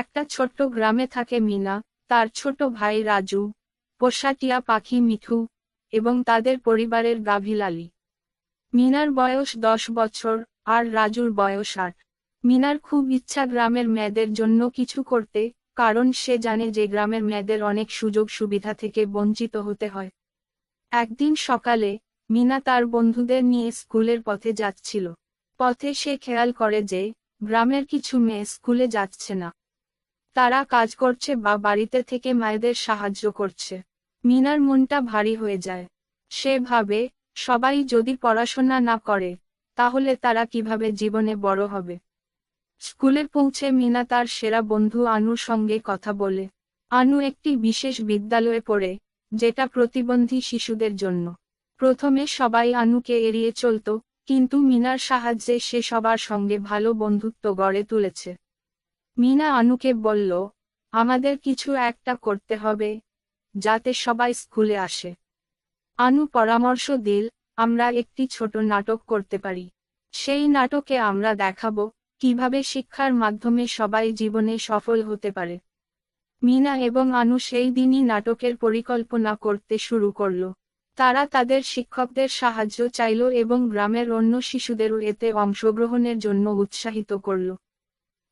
একটা ছোট্ট গ্রামে থাকে মিনা, তার ছোট ভাই রাজু, পোষাটিয়া পাখি মিঠু, এবং তাদের পরিবারের গাভী লালি মিনার বয়স দশ বছর, আর রাজুর বয়স আট। মিনার খুব ইচ্ছা গ্রামের মেয়েদের জন্য কিছু করতে, কারণ সে জানে যে গ্রামের মেয়েদের অনেক সুযোগ সুবিধা থেকে বঞ্চিত হতে হয়। একদিন সকালে, মিনা তার বন্ধুদের নিয়ে স্কুলের পথে যাচ্ছিল। পথে সে খেয়াল করে যে, গ্রামের কিছু মেয়ে স্কুলে যাচ্ছে না। তারা কাজ করছে বা বাড়িতে থেকে মায়েদের সাহায্য করছে। মিনার মনটা ভারী হয়ে যায়। সে ভাবে, সবাই যদি পড়াশোনা না করে, তাহলে তারা কীভাবে জীবনে বড় হবে? স্কুলে পৌঁছে মিনা তার সেরা বন্ধু আনুর সঙ্গে কথা বলে। আনু একটি বিশেষ বিদ্যালয়ে পড়ে, যেটা প্রতিবন্ধী শিশুদের জন্য। প্রথমে সবাই আনুকে এড়িয়ে চলত, কিন্তু মিনার সাহায্যে সে সবার সঙ্গে ভালো বন্ধুত্ব গড়ে তুলেছে। মিনা আনুকে বলল, আমাদের কিছু একটা করতে হবে, যাতে সবাই স্কুলে আসে। আনু পরামর্শ দিল, আমরা একটি ছোট নাটক করতে পারি। সেই নাটকে আমরা দেখাবো কীভাবে শিক্ষার মাধ্যমে সবাই জীবনে সফল হতে পারে। মিনা এবং আনু সেই দিনই নাটকের পরিকল্পনা করতে শুরু করল। তারা তাদের শিক্ষকদের সাহায্য চাইল এবং গ্রামের অন্য শিশুদেরও এতে অংশগ্রহণের জন্য উৎসাহিত করল।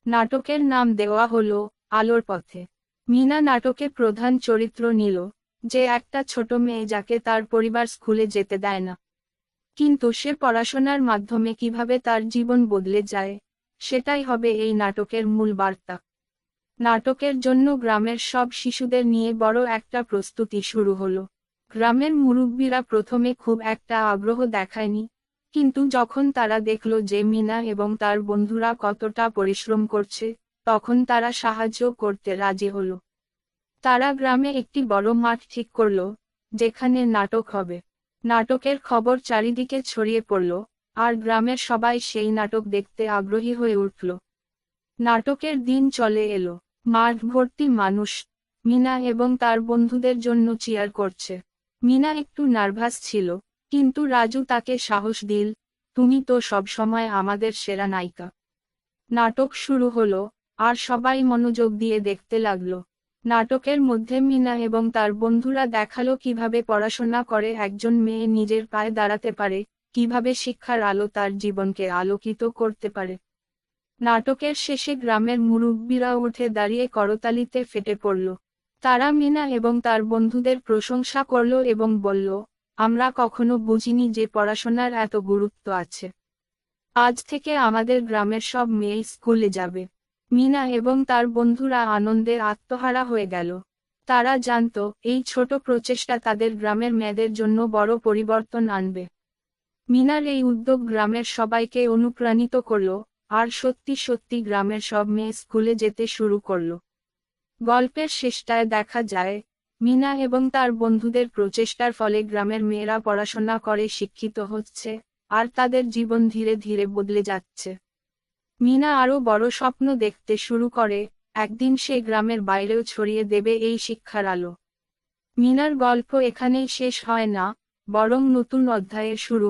নাটকের নাম দেওয়া হলো আলোর পথে। মিনা নাটকে প্রধান চরিত্র নিল, যে একটা ছোট মেয়ে যাকে তার পরিবার স্কুলে যেতে দেয় না। কিন্তু সে পড়াশোনার মাধ্যমে কীভাবে তার জীবন বদলে যায়, সেটাই হবে এই নাটকের মূল বার্তা। নাটকের জন্য গ্রামের সব শিশুদের নিয়ে বড় একটা প্রস্তুতি শুরু হলো। গ্রামের মুরব্বীরা প্রথমে খুব একটা আগ্রহ দেখায়নি কিন্তু যখন তারা দেখল যে মিনা এবং তার বন্ধুরা কতটা পরিশ্রম করছে, তখন তারা সাহায্য করতে রাজি হলো। তারা গ্রামে একটি বড় মাঠ ঠিক করল, যেখানে নাটক হবে। নাটকের খবর চারিদিকে ছড়িয়ে পড়ল, আর গ্রামের সবাই সেই নাটক দেখতে আগ্রহী হয়ে উঠল। নাটকের দিন চলে এলো। মাঠ ভর্তি মানুষ, মিনা এবং তার বন্ধুদের জন্য চিয়ার করছে। মিনা একটু নার্ভাস ছিল কিন্তু রাজু তাকে সাহস দিল, তুমি তো সবসময় আমাদের সেরা নায়িকা। নাটক শুরু হলো, আর সবাই মনোযোগ দিয়ে দেখতে লাগল। নাটকের মধ্যে মিনা এবং তার বন্ধুরা দেখাল কীভাবে পড়াশোনা করে একজন মেয়ে নিজের পায়ে দাঁড়াতে পারে, কীভাবে শিক্ষার আলো তার জীবনকে আলোকিত করতে পারে। নাটকের শেষে গ্রামের মুরব্বীরা উঠে দাঁড়িয়ে করতালিতে ফেটে পড়ল। তারা মিনা এবং তার বন্ধুদের প্রশংসা করল এবং বলল আমরা কখনো বুঝিনি যে পড়াশোনার এত গুরুত্ব আছে। আজ থেকে আমাদের গ্রামের সব মেয়ে স্কুলে যাবে। মিনা এবং তার বন্ধুরা আনন্দে আত্মহারা হয়ে গেল। তারা জানত, এই ছোট প্রচেষ্টা তাদের গ্রামের মেয়েদের জন্য বড় পরিবর্তন আনবে। মিনার এই উদ্যোগ গ্রামের সবাইকে অনুপ্রাণিত করল, আর সত্যি সত্যি গ্রামের সব মেয়ে স্কুলে যেতে শুরু করল। গল্পের শেষটায় দেখা যায় মিনা এবং তার বন্ধুদের প্রচেষ্টার ফলে গ্রামের মেয়েরা পড়াশোনা করে শিক্ষিত হচ্ছে, আর তাদের জীবন ধীরে ধীরে বদলে যাচ্ছে। মিনা আরও বড় স্বপ্ন দেখতে শুরু করে, একদিন সে গ্রামের বাইরেও ছড়িয়ে দেবে এই শিক্ষার আলো। মিনার গল্প এখানেই শেষ হয় না, বরং নতুন অধ্যায়ের শুরু